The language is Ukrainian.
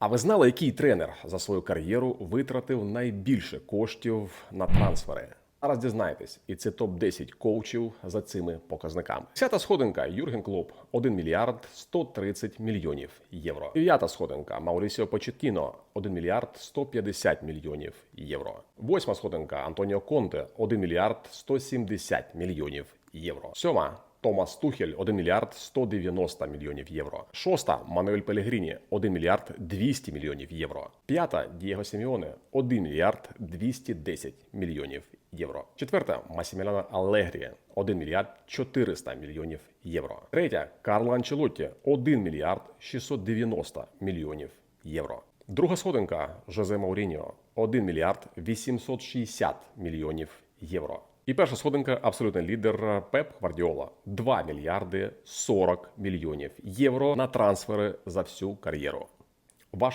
А ви знали, який тренер за свою кар'єру витратив найбільше коштів на трансфери? Зараз дізнаєтесь, і це топ 10 коучів за цими показниками. Десята сходинка Юрген Клоп 1 мільярд 130 мільйонів євро. Дев'ята сходинка Маурісіо Почеттіно 1 мільярд 150 мільйонів євро. Восьма сходинка Антоніо Конте 1 мільярд 170 мільйонів євро. Сьома Томас Тухель 1 мільярд 190 мільйонів євро. Шоста Мануель Пелегріні 1 мільярд 200 мільйонів євро. П'ята Дієго Сіміоне 1 мільярд 210 мільйонів євро. Четверта Масіміляна Алегрі 1 мільярд 400 мільйонів євро. Третя Карло Анчелотті 1 мільярд 690 мільйонів євро. Друга сходинка Жозе Мауріньо 1 мільярд 860 мільйонів євро. І перша сходинка абсолютний лідер Пеп Гвардіола 2 мільярди 40 мільйонів євро на трансфери за всю кар'єру. Ваш